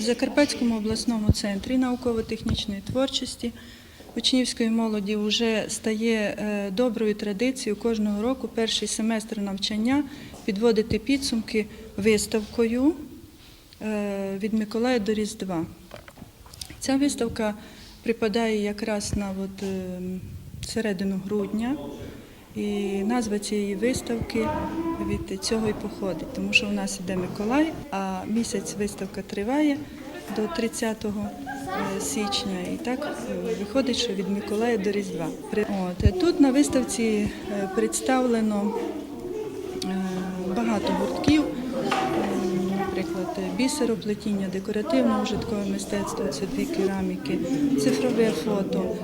Закарпатському обласному центрі науково-технічної творчості учнівської молоді вже стає е, доброю традицією кожного року перший семестр навчання підводити підсумки виставкою е, від Миколая до Різдва. Ця виставка припадає якраз на от, е, середину грудня. І назва цієї виставки від цього і походить, тому що у нас іде Миколай, а місяць виставка триває до 30 січня. І так е, виходить, що від Миколая до Різдва. От, е, тут на виставці е, представлено е, багато гуртків, е, наприклад, бісероплетіння, декоративно-ужиткове мистецтво, це дві кераміки, цифрове фото,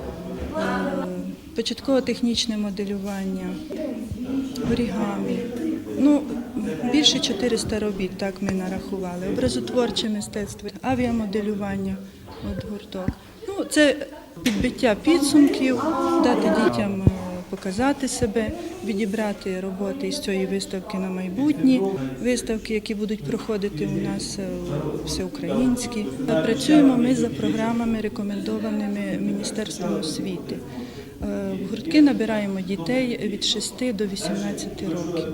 е, початково-технічне моделювання, орігамі. Ну, більше 400 робіт, так ми нарахували. Образотворче мистецтво, авіамоделювання, от гурток. Ну, це підбиття підсумків, дати дітям е, показати себе, відібрати роботи із цієї виставки на майбутнє, виставки, які будуть проходити у нас е, всеукраїнські. Працюємо ми за програмами, рекомендованими Міністерством освіти. Е, В гуртки набираємо дітей від 6 до 18 років.